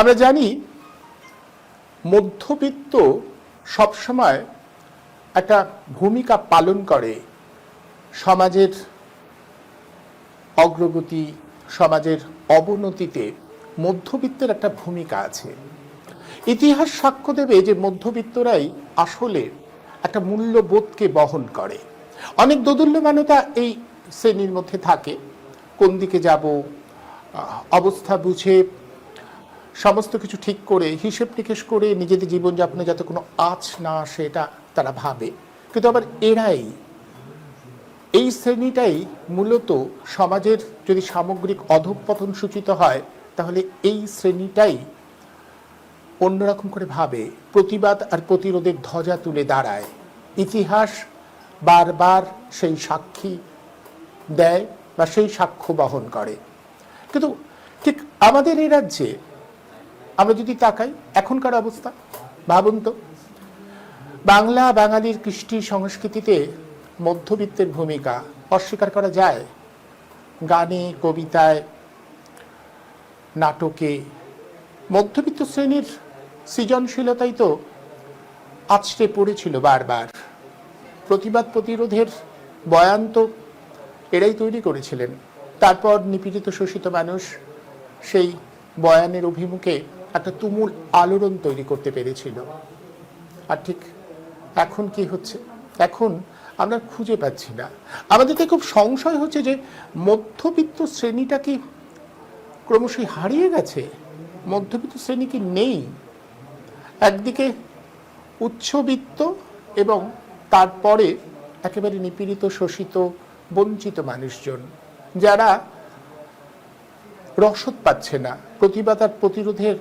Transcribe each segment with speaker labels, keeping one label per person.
Speaker 1: আমরা জানি মধ্যবিত্ত সবসময় একটা ভূমিকা পালন করে সমাজের অগ্রগতি, সমাজের অবনতিতে মধ্যবিত্তের একটা ভূমিকা আছে। ইতিহাস সাক্ষ্য দেবে যে মধ্যবিত্তরাই আসলে একটা মূল্যবোধকে বহন করে। অনেক দোদুল্যমানতা এই শ্রেণির মধ্যে থাকে। কোন দিকে যাব অবস্থা বুঝে সমস্ত কিছু ঠিক করে, হিসেব নিকেশ করে নিজেদের জীবনযাপনে যাতে কোনো আঁচ না আসে, এটা তারা ভাবে। কিন্তু আবার এরাই, এই শ্রেণীটাই মূলত সমাজের যদি সামগ্রিক অধঃপতন সূচিত হয়, তাহলে এই শ্রেণীটাই অন্যরকম করে ভাবে। প্রতিবাদ আর প্রতিরোধের ধ্বজা তুলে দাঁড়ায়। ইতিহাস বারবার সেই সাক্ষী দেয় বা সেই সাক্ষ্য বহন করে। কিন্তু ঠিক আমাদের এই রাজ্যে আমরা যদি তাকাই, এখনকার অবস্থা, ভাবুন তো। বাংলা বাঙালির কৃষ্টি সংস্কৃতিতে মধ্যবিত্তের ভূমিকা অস্বীকার করা যায়। গানে, কবিতায়, নাটকে। মধ্যবিত্ত শ্রেণির সৃজনশীলতাই তো আছড়ে পড়েছিল বারবার। প্রতিবাদ প্রতিরোধের বয়ান তো এরাই তৈরি করেছিলেন। তারপর নিপীড়িত শোষিত মানুষ সেই বয়ানের অভিমুখে একটা তুমুল আলোড়ন তৈরি করতে পেরেছিল। আর ঠিক এখন কি হচ্ছে? এখন আমরা খুঁজে পাচ্ছি না। আমাদেরকে খুব সংশয় হচ্ছে যে মধ্যবিত্ত শ্রেণীটা কি ক্রমশই হারিয়ে গেছে? মধ্যবিত্ত শ্রেণি কি নেই? একদিকে উচ্চবিত্ত এবং তারপরে একেবারে নিপীড়িত, শোষিত, বঞ্চিত মানুষজন, যারা রসদ পাচ্ছে না। প্রতিবাদ আর প্রতিরোধের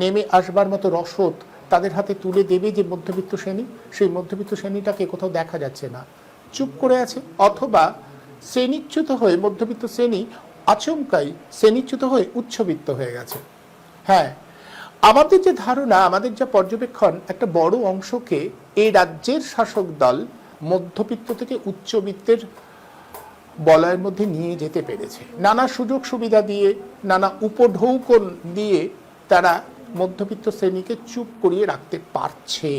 Speaker 1: নেমে আসবার মতো রসদ তাদের হাতে তুলে দেবে যে মধ্যবিত্ত শ্রেণি, সেই মধ্যবিত্ত শ্রেণীটাকে কোথাও দেখা যাচ্ছে না। চুপ করে আছে, অথবা শ্রেণীচ্যুত হয়ে মধ্যবিত্ত শ্রেণি আচমকাই শ্রেণীচ্যুত হয়ে উচ্চবিত্ত হয়ে গেছে। হ্যাঁ আমাদের যে ধারণা, আমাদের যা পর্যবেক্ষণ, একটা বড় অংশকে এই রাজ্যের শাসক দল মধ্যবিত্ত থেকে উচ্চবিত্তের বলয়ের মধ্যে নিয়ে যেতে পেরেছে। নানা সুযোগ সুবিধা দিয়ে, নানা উপঢৌকন দিয়ে তারা মধ্যবিত্ত শ্রেণীকে চুপ করিয়ে রাখতে পারছে।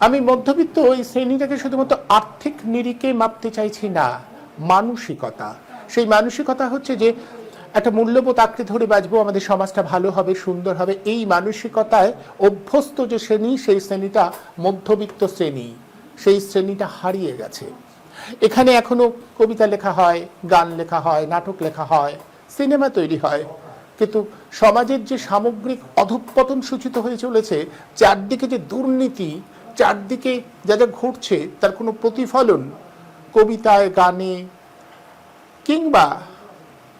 Speaker 1: আমি মধ্যবিত্ত ওই শ্রেণীটাকে শুধুমাত্র আর্থিক নিরিখে মাপতে চাইছি না, মানসিকতা। সেই মানসিকতা হচ্ছে যে, একটা মূল্যবোধ আঁকড়ে ধরে বাঁচবো, আমাদের সমাজটা ভালো হবে, সুন্দর হবে, এই মানসিকতায় অভ্যস্ত যে শ্রেণি, সেই শ্রেণীটা মধ্যবিত্ত শ্রেণি, সেই শ্রেণীটা হারিয়ে গেছে। এখানে এখনও কবিতা লেখা হয়, গান লেখা হয়, নাটক লেখা হয়, সিনেমা তৈরি হয়। কিন্তু সমাজের যে সামগ্রিক অধঃপতন সূচিত হয়ে চলেছে, চারদিকে যে দুর্নীতি, চারদিকে যা যা ঘটছে, তার কোনো প্রতিফলন কবিতায়, গানে কিংবা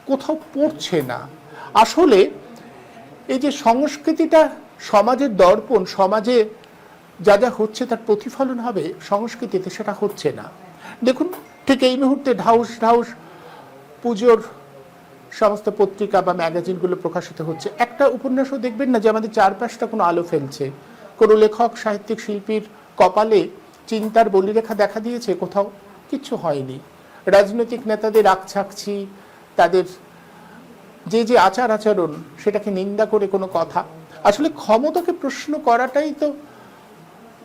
Speaker 1: কোথাও পড়ছে না। আসলে এই যে সংস্কৃতিটা সমাজের দর্পণ, সমাজে যা যা হচ্ছে তার প্রতিফলন হবে সংস্কৃতিতে, সেটা হচ্ছে না। দেখুন, ঠিক এই মুহূর্তে ঢাউস ঢাউস পুজোর সমস্ত পত্রিকা বা ম্যাগাজিনগুলো প্রকাশিত হচ্ছে। একটা উপন্যাসও দেখবেন না যে আমাদের চারপাশটা কোনো আলো ফেলছে। কোনো লেখক, সাহিত্যিক, শিল্পীর কপালে চিন্তার বলিরেখা দেখা দিয়েছে, কোথাও কিচ্ছু হয়নি। রাজনৈতিক নেতাদের আকছাকছি, তাদের যে যে আচার আচরণ, সেটাকে নিন্দা করে কোনো কথা। আসলে ক্ষমতাকে প্রশ্ন করাটাই তো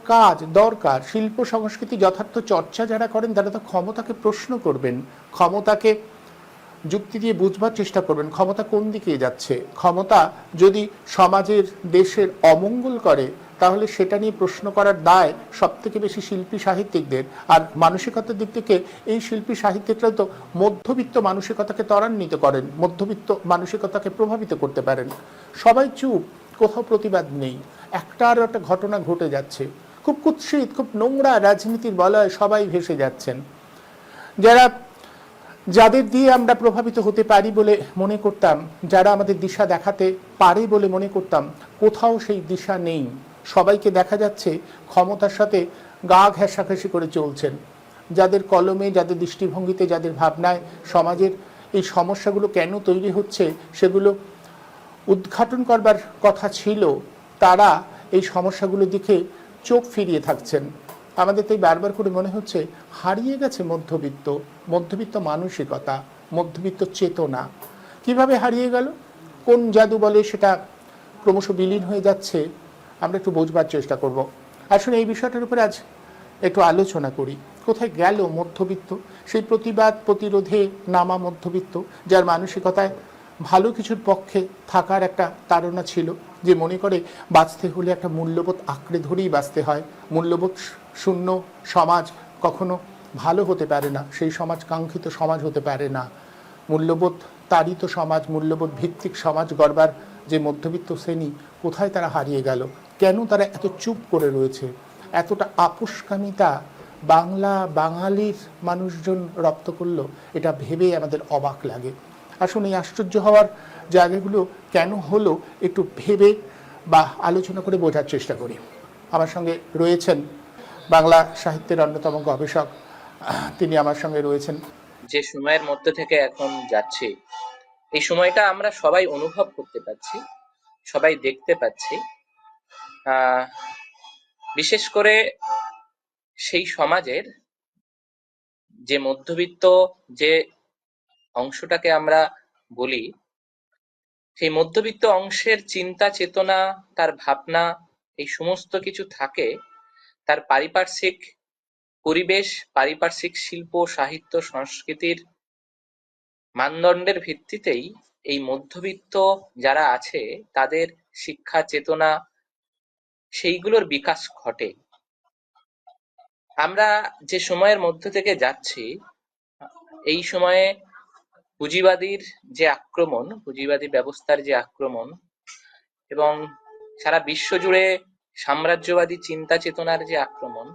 Speaker 1: কাজ, দরকার। শিল্প, সংস্কৃতি যথার্থ চর্চা যারা করেন, তারা তো ক্ষমতাকে প্রশ্ন করবেন। ক্ষমতাকে যুক্তি দিয়ে বুঝবার চেষ্টা করবেন ক্ষমতা কোন দিকে যাচ্ছে। ক্ষমতা যদি সমাজের, দেশের অমঙ্গল করে, তাহলে সেটা নিয়ে প্রশ্ন করার দায় সব থেকে বেশি শিল্পী সাহিত্যিকদের। আর মানসিকতার দিক থেকে এই শিল্পী সাহিত্যিকরা তো মধ্যবিত্ত মানসিকতাকে ত্বরান্বিত করেন, মধ্যবিত্ত মানসিকতাকে প্রভাবিত করতে পারেন। সবাই চুপ, কোথাও প্রতিবাদ নেই, একটা আর একটা ঘটনা ঘটে যাচ্ছে। খুব কুৎসিত, খুব নোংরা রাজনীতির বলয় সবাই ভেসে যাচ্ছেন। যারা যাদের দিয়ে আমরা প্রভাবিত হতে পারি বলে মনে করতাম, যারা আমাদের দিশা দেখাতে পারে বলে মনে করতাম, কোথাও সেই দিশা নেই। সবাইকে দেখা যাচ্ছে ক্ষমতার সাথে গা ঘেঁষাঘেঁষি করে চলছেন। যাদের কলমে, যাদের দৃষ্টিভঙ্গিতে, যাদের ভাবনায় সমাজের এই সমস্যাগুলো কেন তৈরি হচ্ছে, সেগুলো উদ্ঘাটন করবার কথা ছিল, তারা এই সমস্যাগুলোর দিকে চোখ ফিরিয়ে থাকছেন। আমাদের তাই বারবার করে মনে হচ্ছে হারিয়ে গেছে মধ্যবিত্ত মধ্যবিত্ত মানসিকতা, মধ্যবিত্ত চেতনা। কীভাবে হারিয়ে গেল? কোন জাদু বলে সেটা ক্রমশ বিলীন হয়ে যাচ্ছে, আমরা একটু বোঝবার চেষ্টা করব। আসলে এই বিষয়টার উপরে আজ একটু আলোচনা করি। কোথায় গেল মধ্যবিত্ত? সেই প্রতিবাদ, প্রতিরোধে নামা মধ্যবিত্ত, যার মানসিকতায় ভালো কিছুর পক্ষে থাকার একটা তাড়না ছিল, যে মনে করে বাঁচতে হলে একটা মূল্যবোধ আঁকড়ে ধরেই বাঁচতে হয়, মূল্যবোধ শূন্য সমাজ কখনো ভালো হতে পারে না, সেই সমাজ কাঙ্ক্ষিত সমাজ হতে পারে না। মূল্যবোধ তারিত সমাজ, মূল্যবোধ ভিত্তিক সমাজ গড়বার যে মধ্যবিত্ত শ্রেণি, কোথায় তারা হারিয়ে গেল? কেন তারা এত চুপ করে রয়েছে? এতটা আপোষকামিতা বাংলা বাঙালির মানুষজন রপ্ত করল, এটা ভেবে আমাদের অবাক লাগে। আসুন এই আশ্চর্য হওয়ার জায়গাগুলো কেন হলো একটু ভেবে বা আলোচনা করে বোঝার চেষ্টা করি। আমার সঙ্গে রয়েছেন বাংলা সাহিত্যের অন্যতম গবেষক, তিনি আমার সঙ্গে রয়েছেন।
Speaker 2: যে সময়ের মধ্যে থেকে এখন যাচ্ছি, এই সময়টা আমরা সবাই অনুভব করতে পারছি, সবাই দেখতে পাচ্ছি। বিশেষ করে সেই সমাজের যে মধ্যবিত্ত যে অংশটাকে আমরা বলি, সেই মধ্যবিত্ত অংশের চিন্তা চেতনা তার ভাবনা, এই সমস্ত কিছু থাকে তার পারিপার্শ্বিক পরিবেশ, পারিপার্শ্বিক শিল্প, সাহিত্য, সংস্কৃতির মানদণ্ডের ভিত্তিতেই এই মধ্যবিত্ত যারা আছে, তাদের শিক্ষা, চেতনা, সেইগুলোর বিকাশ ঘটে। আমরা যে সময়ের মধ্যে থেকে যাচ্ছি, এই সময়ে পুঁজিবাদীর যে আক্রমণ, পুঁজিবাদী ব্যবস্থার যে আক্রমণ এবং সারা বিশ্ব জুড়ে সাম্রাজ্যবাদী চিন্তা চেতনার যে আক্রমণ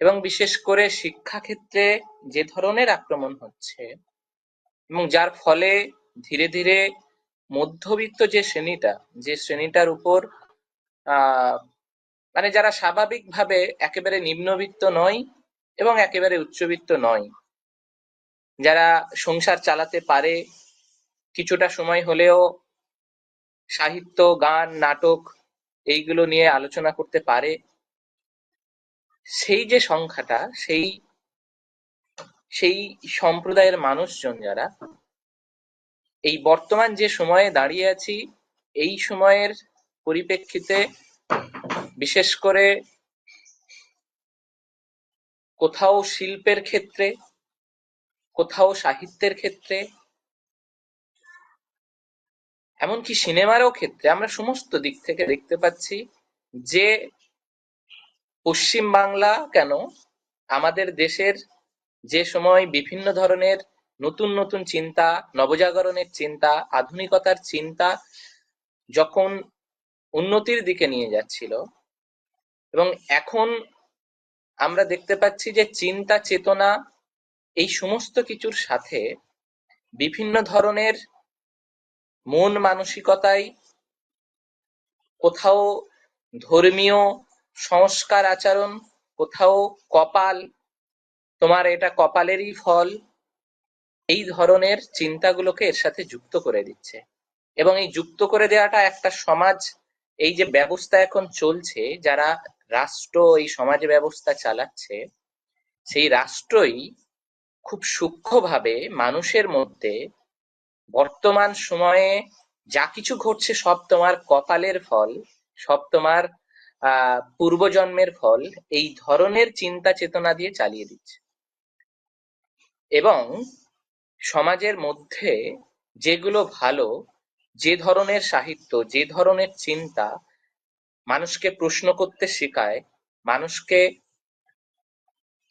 Speaker 2: এবং বিশেষ করে শিক্ষাক্ষেত্রে যে ধরনের আক্রমণ হচ্ছে এবং যার ফলে ধীরে ধীরে মধ্যবিত্ত যে শ্রেণীটা, যে শ্রেণীটার উপর মানে যারা স্বাভাবিকভাবে একেবারে নিম্নবিত্ত নয় এবং একেবারে উচ্চবিত্ত নয়, যারা সংসার চালাতে পারে, কিছুটা সময় হলেও সাহিত্য, গান, নাটক এইগুলো নিয়ে আলোচনা করতে পারে। সেই যে সংখ্যাটা, সেই সেই সম্প্রদায়ের মানুষজন যারা, এই বর্তমান যে সময়ে দাঁড়িয়ে আছি, এই সময়ের পরিপ্রেক্ষিতে বিশেষ করে কোথাও শিল্পের ক্ষেত্রে, কোথাও সাহিত্যের ক্ষেত্রে এমনকি সিনেমারও ক্ষেত্রে আমরা সমস্ত দিক থেকে দেখতে পাচ্ছি যে পশ্চিম বাংলা কেন আমাদের দেশের যে সময় বিভিন্ন ধরনের নতুন নতুন চিন্তা, নবজাগরণের চিন্তা, আধুনিকতার চিন্তা যখন উন্নতির দিকে নিয়ে যাচ্ছিল এবং এখন আমরা দেখতে পাচ্ছি যে চিন্তা, চেতনা এই সমস্ত কিছুর সাথে বিভিন্ন ধরনের মন মানসিকতায় কোথাও ধর্মীয় সংস্কার আচরণ, কোথাও কপাল, তোমার এটা কপালেরই ফল, এই ধরনের চিন্তাগুলোকে এর সাথে যুক্ত করে দিচ্ছে। এবং এই যুক্ত করে দেওয়াটা একটা সমাজ, এই যে ব্যবস্থা এখন চলছে, যারা রাষ্ট্র, এই সমাজ ব্যবস্থা চালাচ্ছে, সেই রাষ্ট্রই খুব সূক্ষ্মভাবে মানুষের মধ্যে বর্তমান সময়ে যা কিছু ঘটছে সব তোমার কপালের ফল, সব তোমার পূর্বজন্মের ফল, এই ধরনের চিন্তা চেতনা দিয়ে চালিয়ে দিচ্ছে। এবং সমাজের মধ্যে যেগুলো ভালো, যে ধরনের সাহিত্য, যে ধরনের চিন্তা মানুষকে প্রশ্ন করতে শেখায়, মানুষকে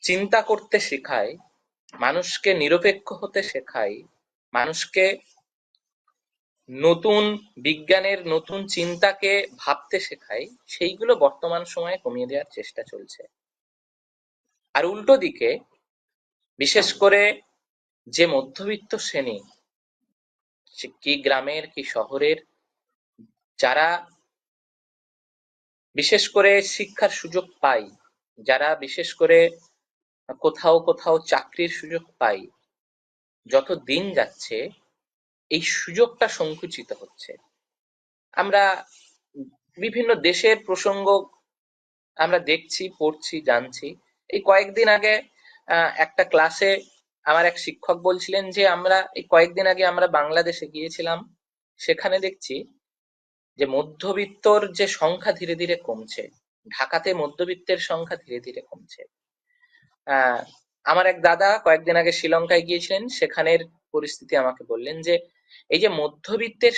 Speaker 2: চিন্তা করতে শেখায়, মানুষকে নিরপেক্ষ হতে শেখায় মানুষকে নতুন বিজ্ঞানের নতুন চিন্তাকে ভাবতে শেখায়, সেইগুলো বর্তমান সময়ে কমিয়ে দেওয়ার চেষ্টা চলছে। আর উল্টো দিকে, বিশেষ করে যে মধ্যবিত্ত শ্রেণি কি গ্রামের, কি শহরের, যারা বিশেষ করে শিক্ষার সুযোগ পাই যারা বিশেষ করে কোথাও কোথাও চাকরির সুযোগ পাই যত দিন যাচ্ছে, এই সুযোগটা সংকুচিত হচ্ছে। আমরা বিভিন্ন দেশের প্রসঙ্গ আমরা দেখছি, পড়ছি, জানছি। এই কয়েকদিন আগে একটা ক্লাসে আমার এক শিক্ষক বলছিলেন যে, আমরা এই কয়েকদিন আগে আমরা বাংলাদেশে গিয়েছিলাম, সেখানে দেখছি যে, মধ্যবিত্তর যে সংখ্যা ধীরে ধীরে কমছে। ঢাকাতে মধ্যবিত্তের সংখ্যা ধীরে ধীরে কমছে। আমার এক দাদা কয়েকদিন আগে শ্রীলঙ্কায় গিয়েছিলেন, সেখানের পরিস্থিতি আমাকে বললেন যে, এই যে মধ্যবিত্তের